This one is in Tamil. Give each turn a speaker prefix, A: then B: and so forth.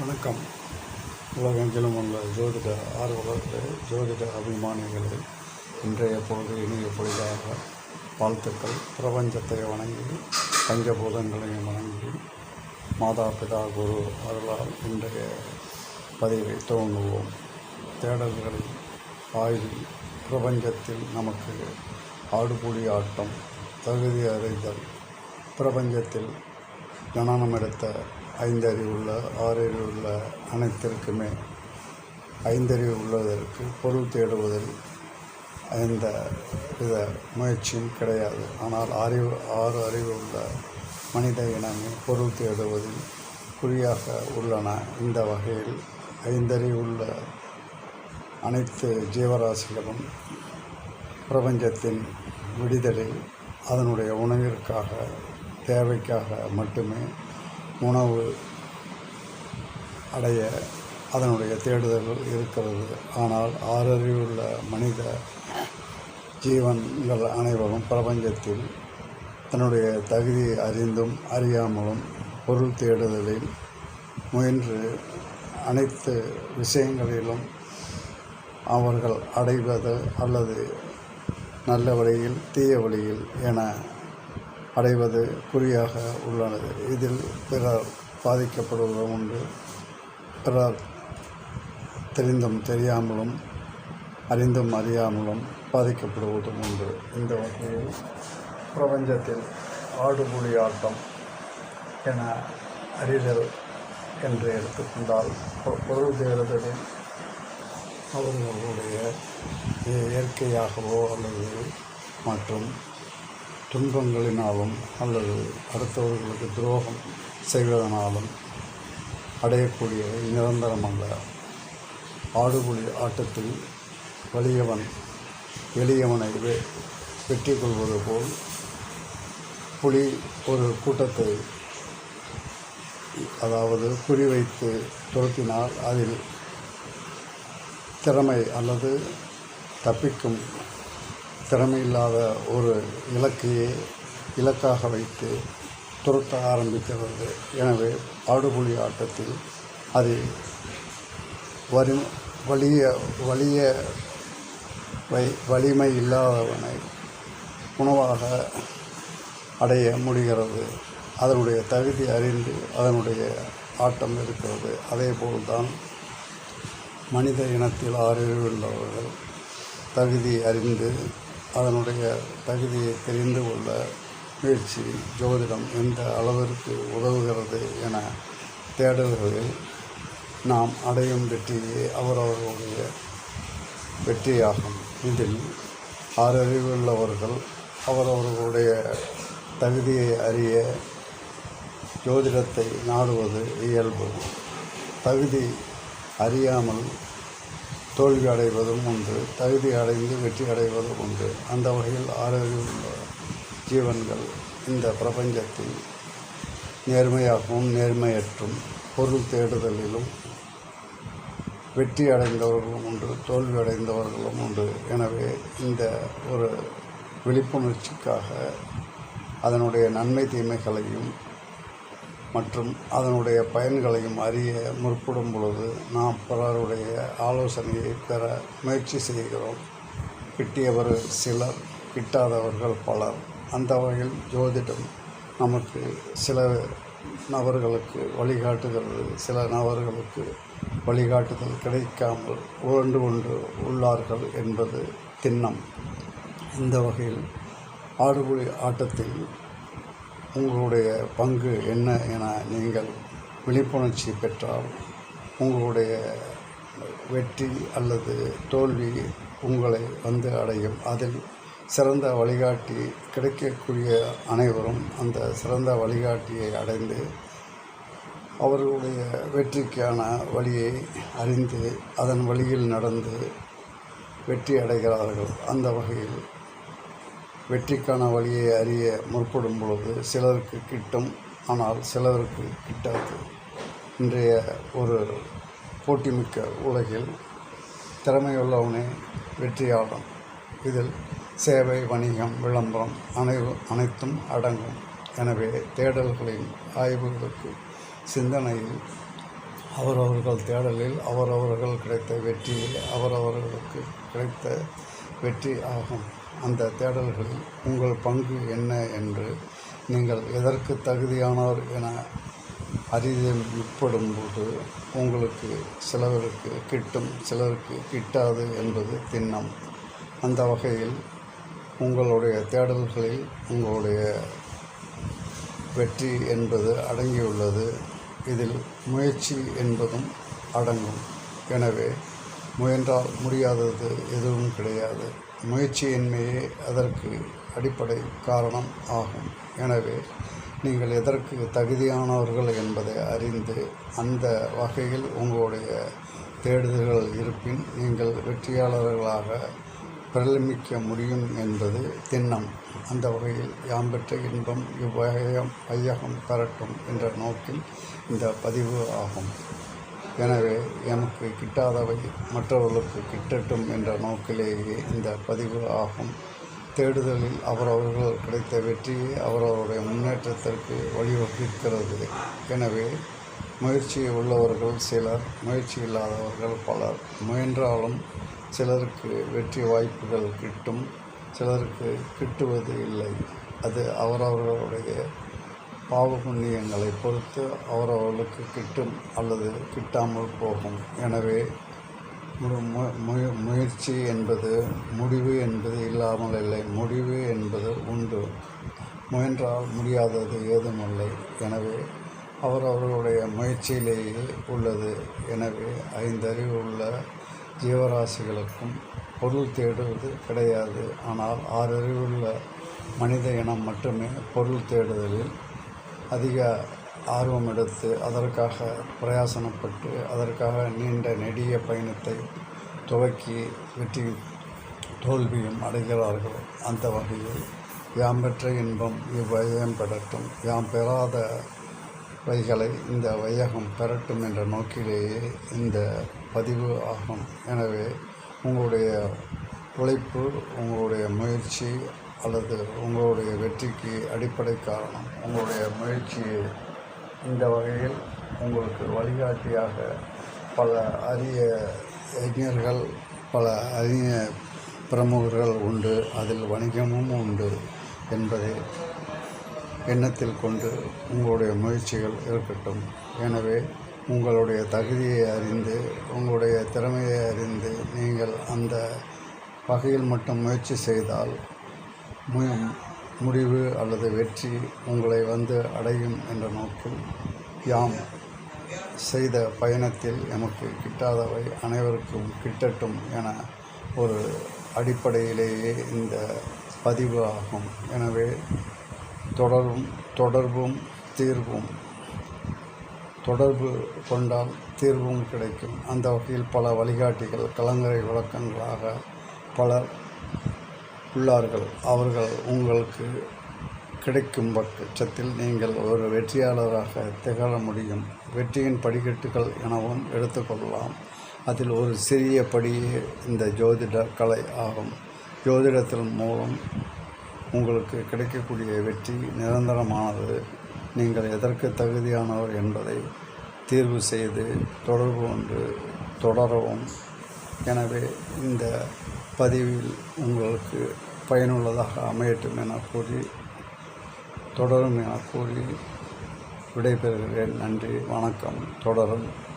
A: வணக்கம். உலகெங்கிலும் உள்ள ஜோதிட ஆர்வலர்களே ஜோதிட அபிமானிகளே இன்றைய பொழுது இனிய பொழுதாக வாழ்த்துக்கள். பிரபஞ்சத்தை வணங்கி பஞ்சபூதங்களையும் வணங்கி மாதா பிதா குரு அருளால் இன்றைய பதிவை துவங்குவோம். தேடல்களில் ஆய்வில் பிரபஞ்சத்தில் நமக்கு ஆடுபுலி ஆட்டம் தகுதி அறிதல் பிரபஞ்சத்தில் ஜனனம் எடுத்த ஐந்தறிவு உள்ள ஆறறிவு உள்ள அனைத்திற்குமே ஐந்தறிவு உள்ளதற்கு பொருள் தேடுவதில் எந்த வித முயற்சியும் கிடையாது. ஆனால் அறிவு ஆறு அறிவு உள்ள மனித இனமே பொருள் தேடுவதில் குறியாக உள்ளன. இந்த வகையில் ஐந்தறிவுள்ள அனைத்து ஜீவராசிகளும் பிரபஞ்சத்தின் விடுதலை அதனுடைய உணவிற்காக தேவைக்காக மட்டுமே உணவு அடைய அதனுடைய தேடுதல் இருக்கிறது. ஆனால் ஆறறிவுள்ள மனித ஜீவன்கள் அனைவரும் பிரபஞ்சத்தில் தன்னுடைய தகுதியை அறிந்தும் அறியாமலும் பொருள் தேடுதலில் முயன்று அனைத்து விஷயங்களிலும் அவர்கள் அடைவது அல்லது நல்ல வழியில் தீய வழியில் என அடைவது குறியாக உள்ளனது. இதில் பிறர் பாதிக்கப்படுவதும் உண்டு பிறர் தெரிந்தும் தெரியாமலும் அறிந்தும் அறியாமலும் பாதிக்கப்படுவதும் உண்டு. இந்த வகையில் பிரபஞ்சத்தில் ஆடுபுலி ஆட்டம் என அறிதல் என்று எடுத்துக்கொண்டால் பொருள் தேடுதலில் அவர்களுடைய இயற்கையாகவோ அல்லது மற்றும் துன்பங்களினாலும் அல்லது அடுத்தவர்களுக்கு துரோகம் செய்வதனாலும் அடையக்கூடிய நிரந்தரமல்ல. ஆடுபுலி ஆட்டத்தில் வலியவன் எளியவனை வெ வெற்றி கொள்வது போல் புலி ஒரு கூட்டத்தை அதாவது குறிவைத்து துரத்தினால் அதில் திறமை அல்லது தப்பிக்கும் திறமையில்லாத ஒரு இலக்கையே இலக்காக வைத்து துரத்த ஆரம்பிக்கிறது. எனவே ஆடுபுலி ஆட்டத்தில் அது வரி வலிய வலிய வை வலிமை இல்லாதவனை உணவாக அடைய முடிகிறது. அதனுடைய தகுதி அறிந்து அதனுடைய ஆட்டம் இருக்கிறது. அதே போல்தான் மனித இனத்தில் ஆறியுள்ளவர்கள் தகுதி அறிந்து அதனுடைய தகுதியை தெரிந்து கொள்ள முயற்சி ஜோதிடம் எந்த அளவிற்கு உதவுகிறது என தேடல்களில் நாம் அடையும் வெற்றியே அவரவர்களுடைய வெற்றியாகும். இதில் ஆறறிவுள்ளவர்கள் அவரவர்களுடைய தகுதியை அறிய ஜோதிடத்தை நாடுவது இயல்பு. தகுதி அறியாமல் தோல்வி அடைவதும் உண்டு தகுதி அடைந்து வெற்றி அடைவதும் உண்டு. அந்த வகையில் ஆரோக்கியமுள்ள ஜீவன்கள் இந்த பிரபஞ்சத்தில் நேர்மையாகவும் நேர்மையற்றும் பொருள் தேடுதலிலும் வெற்றி அடைந்தவர்களும் உண்டு தோல்வி அடைந்தவர்களும் உண்டு. எனவே இந்த ஒரு விழிப்புணர்ச்சிக்காக அதனுடைய நன்மை தீமைகளையும் மற்றும் அதனுடைய பயன்களையும் அறிய முற்படும் பொழுது நாம் பிறருடைய ஆலோசனையை பெற முயற்சி செய்கிறோம். கிட்டியவர் சிலர் கிட்டாதவர்கள் பலர். அந்த வகையில் ஜோதிடம் நமக்கு சில நபர்களுக்கு வழிகாட்டுகிறது. சில நபர்களுக்கு வழிகாட்டுதல் கிடைக்காமல் உழண்டு கொண்டு உள்ளார்கள் என்பது திண்ணம். இந்த வகையில் ஆடுபுலி ஆட்டத்தில் உங்களுடைய பங்கு என்ன என நீங்கள் விழிப்புணர்ச்சி பெற்றால் உங்களுடைய வெற்றி அல்லது தோல்வி உங்களை வந்து அடையும். அதில் சிறந்த வழிகாட்டி கிடைக்கக்கூடிய அனைவரும் அந்த சிறந்த வழிகாட்டியை அடைந்து அவர்களுடைய வெற்றிக்கான வழியை அறிந்து அதன் வழியில் நடந்து வெற்றி அடைகிறார்கள். அந்த வகையில் வெற்றிக்கான வழியை அறிய முற்படும் பொழுது சிலருக்கு கிட்டும் ஆனால் சிலருக்கு கிட்டாது. இன்றைய ஒரு போட்டிமிக்க உலகில் திறமையுள்ளவனே வெற்றியாளன். இதில் சேவை வணிகம் விளம்பரம் அனை அனைத்தும் அடங்கும். எனவே தேடல்களின் ஆய்வுகளுக்கு சிந்தனையில் அவரவர்கள் தேடலில் அவரவர்கள் கிடைத்த வெற்றியில் அவரவர்களுக்கு கிடைத்த வெற்றி ஆகும். அந்த தேடல்களில் உங்கள் பங்கு என்ன என்று நீங்கள் எதற்கு தகுதியானவர் என அறிதல் உட்படும்போது உங்களுக்கு சிலவருக்கு கிட்டும் சிலருக்கு கிட்டாது என்பது திண்ணம். அந்த வகையில் உங்களுடைய தேடல்களில் உங்களுடைய வெற்றி என்பது அடங்கியுள்ளது. இதில் முயற்சி என்பதும் அடங்கும். எனவே முயன்றால் முடியாதது எதுவும் கிடையாது. முயற்சியின்மையே அதற்கு அடிப்படை காரணம் ஆகும். எனவே நீங்கள் எதற்கு தகுதியானவர்கள் என்பதை அறிந்து அந்த வகையில் உங்களுடைய தேடுதல்கள் இருப்பின் நீங்கள் வெற்றியாளர்களாக பிரலமிக்க முடியும் என்பது திண்ணம். அந்த வகையில் யாம் பெற்ற இன்பம் இவ்வகையம் வையகம் பெறட்டும் என்ற நோக்கில் இந்த பதிவு ஆகும். எனவே எமக்கு கிட்டாதவை மற்றவர்களுக்கு கிட்டட்டும் என்ற நோக்கிலேயே இந்த பதிவு ஆகும். தேடுதலில் அவரவர்கள் கிடைத்த வெற்றியே அவரவருடைய முன்னேற்றத்திற்கு வழிவகுக்கிறது. எனவே முயற்சி உள்ளவர்கள் சிலர் முயற்சி இல்லாதவர்கள் பலர். முயன்றாலும் சிலருக்கு வெற்றி வாய்ப்புகள் கிட்டும் சிலருக்கு கிட்டுவது இல்லை. அது அவரவர்களுடைய பாவ புண்ணியங்களை பொறுத்து அவரவர்களுக்கு கிட்டும் அல்லது கிட்டாமல் போகும். எனவே மு- மு- முயற்சி என்பது முடிவு என்பது இல்லாமல் இல்லை. முடிவு என்பது உண்டு. முயன்றால் முடியாதது ஏதுமில்லை. எனவே அவரவர்களுடைய முயற்சியிலேயே உள்ளது. எனவே ஐந்தறிவு உள்ள ஜீவராசிகளுக்கும் பொருள் தேடுவது கிடையாது. ஆனால் ஆறறிவுள்ள மனித இனம் மட்டுமே பொருள் தேடுதலில் அதிக ஆர்வம் எடுத்து அதற்காக பிரயாசனப்பட்டு அதற்காக நீண்ட நெடிய பயணத்தை துவக்கி வெற்றி தோல்வியும் அடைகிறார்கள். அந்த வகையில் யாம் பெற்ற இன்பம் இவ்வையம் பெறட்டும். யாம் பெறாத வைகளை இந்த வையகம் பெறட்டும் என்ற நோக்கிலேயே இந்த பதிவு ஆகும். எனவே உங்களுடைய உழைப்பு உங்களுடைய முயற்சி அல்லது உங்களுடைய வெற்றிக்கு அடிப்படை காரணம் உங்களுடைய முயற்சியை இந்த வகையில் உங்களுக்கு வழிகாட்டியாக பல அரிய அறிஞர்கள் பல அரிய பிரமுகர்கள் உண்டு. அதில் வணிகமும் உண்டு என்பதை எண்ணத்தில் கொண்டு உங்களுடைய முயற்சிகள் இருக்கட்டும். எனவே உங்களுடைய தகுதியை அறிந்து உங்களுடைய திறமையை அறிந்து நீங்கள் அந்த வகையில் மட்டும் முயற்சி செய்தால் முடிவு அல்லது வெற்றி உங்களை வந்து அடையும் என்ற நோக்கில் யாம் செய்த பயணத்தில் எமக்கு கிட்டாதவை அனைவருக்கும் கிட்டட்டும் என ஒரு அடிப்படையிலேயே இந்த பதிவு ஆகும். எனவே தொடரும் தொடர்பும் தீர்வும் தொடர்பு கொண்டால் தீர்வும் கிடைக்கும். அந்த வகையில் பல வழிகாட்டிகள் கலங்கரை விளக்கங்களாக பலர் உள்ளார்கள் அவர்கள் உங்களுக்கு கிடைக்கும் பட்சத்தில் நீங்கள் ஒரு வெற்றியாளராக திகழ முடியும். வெற்றியின் படிக்கட்டுகள் எனவும் எடுத்துக்கொள்ளலாம் அதில் ஒரு சிறிய படியே இந்த ஜோதிட கலை ஆகும். ஜோதிடத்தின் மூலம் உங்களுக்கு கிடைக்கக்கூடிய வெற்றி நிரந்தரமானது. நீங்கள் எதற்கு தகுதியானவர் என்பதை தீர்வு செய்து தொடர்பு கொண்டு தொடரவும். எனவே இந்த பதிவில் உங்களுக்கு பயனுள்ளதாக அமையட்டும் என கூறி தொடரும் என கூறி விடைபெறுகிறேன். நன்றி வணக்கம் தொடரும்.